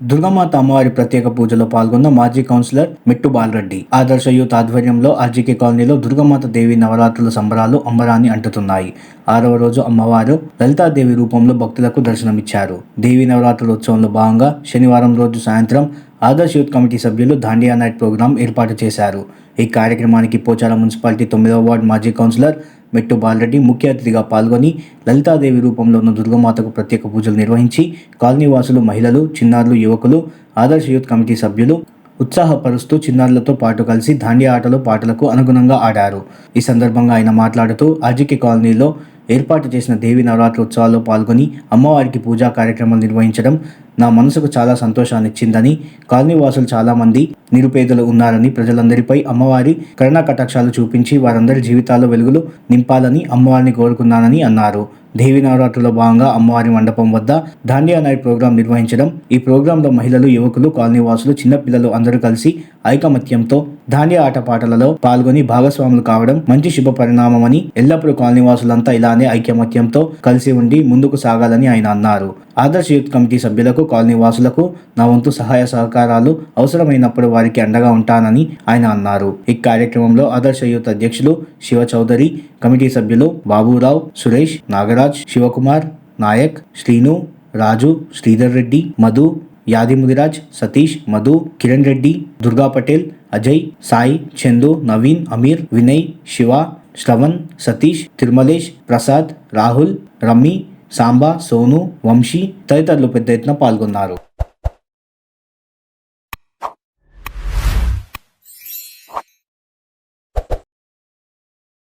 దుర్గామాత అమ్మవారి ప్రత్యేక పూజలో పాల్గొన్న మాజీ కౌన్సిలర్ మెట్టు బాలరెడ్డి. ఆదర్శ యూత్ ఆధ్వర్యంలో ఆర్జీకే కాలనీలో దుర్గామాత దేవి నవరాత్రుల సంబరాలు అంబరాన్ని అంటుతున్నాయి. ఆరవ రోజు అమ్మవారు లలితాదేవి రూపంలో భక్తులకు దర్శనమిచ్చారు. దేవి నవరాత్రుల ఉత్సవంలో భాగంగా శనివారం రోజు సాయంత్రం ఆదర్శ యూత్ కమిటీ సభ్యులు దాండియా నైట్ ప్రోగ్రాం ఏర్పాటు చేశారు. ఈ కార్యక్రమానికి పోచారం మున్సిపాలిటీ తొమ్మిదవ వార్డు మాజీ కౌన్సిలర్ మెట్టు బాలరెడ్డి ముఖ్య అతిథిగా పాల్గొని లలితాదేవి రూపంలో ఉన్న దుర్గమాతకు ప్రత్యేక పూజలు నిర్వహించి కాలనీ వాసులు మహిళలు చిన్నారులు యువకులు ఆదర్శ యూత్ కమిటీ సభ్యులు ఉత్సాహపరుస్తూ చిన్నారులతో పాటు కలిసి దాండియా ఆటలు పాటలకు అనుగుణంగా ఆడారు. ఈ సందర్భంగా ఆయన మాట్లాడుతూ ఆర్జికే కాలనీలో ఏర్పాటు చేసిన దేవి నవరాత్రి ఉత్సవాల్లో పాల్గొని అమ్మవారికి పూజా కార్యక్రమాలు నిర్వహించడం నా మనసుకు చాలా సంతోషాన్ని ఇచ్చిందని కాలనీవాసులు చాలామంది నిరుపేదలు ఉన్నారని ప్రజలందరిపై అమ్మవారి కరుణా కటాక్షాలు చూపించి వారందరి జీవితాల్లో వెలుగులు నింపాలని అమ్మవారిని కోరుకున్నానని అన్నారు. దేవి నవరాత్రుల భాగంగా అమ్మవారి మండపం వద్ద దాండియా నైట్ ప్రోగ్రాం నిర్వహించడం. ఈ ప్రోగ్రాంలో మహిళలు యువకులు కాలనీవాసులు చిన్నపిల్లలు అందరూ కలిసి ఐకమత్యంతో దాండియా ఆటపాటలలో పాల్గొని భాగస్వాములు కావడం మంచి శుభ పరిణామమని ఎల్లప్పుడూ కాలనీ వాసులంతా ఇలానే ఐకమత్యంతో కలిసి ఉండి ముందుకు సాగాలని ఆయన అన్నారు. ఆదర్శ యూత్ కమిటీ సభ్యులకు కాలనీ వాసులకు నా వంతు సహాయ సహకారాలు అవసరమైనప్పుడు వారికి అండగా ఉంటానని ఆయన అన్నారు. ఈ కార్యక్రమంలో ఆదర్శ యూత్ అధ్యక్షులు శివ చౌదరి కమిటీ సభ్యులు బాబురావు సురేష్ నాగరాజ్ శివకుమార్ నాయక్ శ్రీను రాజు శ్రీధర్ రెడ్డి మధు యాదిముదిరాజ్ సతీష్ మధు కిరణ్ రెడ్డి దుర్గా పటేల్ అజయ్ సాయి చందు నవీన్ అమీర్ వినయ్ శివ శ్రవణ్ సతీష్ తిరుమలేష్ ప్రసాద్ రాహుల్ రమ్మి సాంబా సోను వంశీ తదితరులు పెద్ద ఎత్తున పాల్గొన్నారు.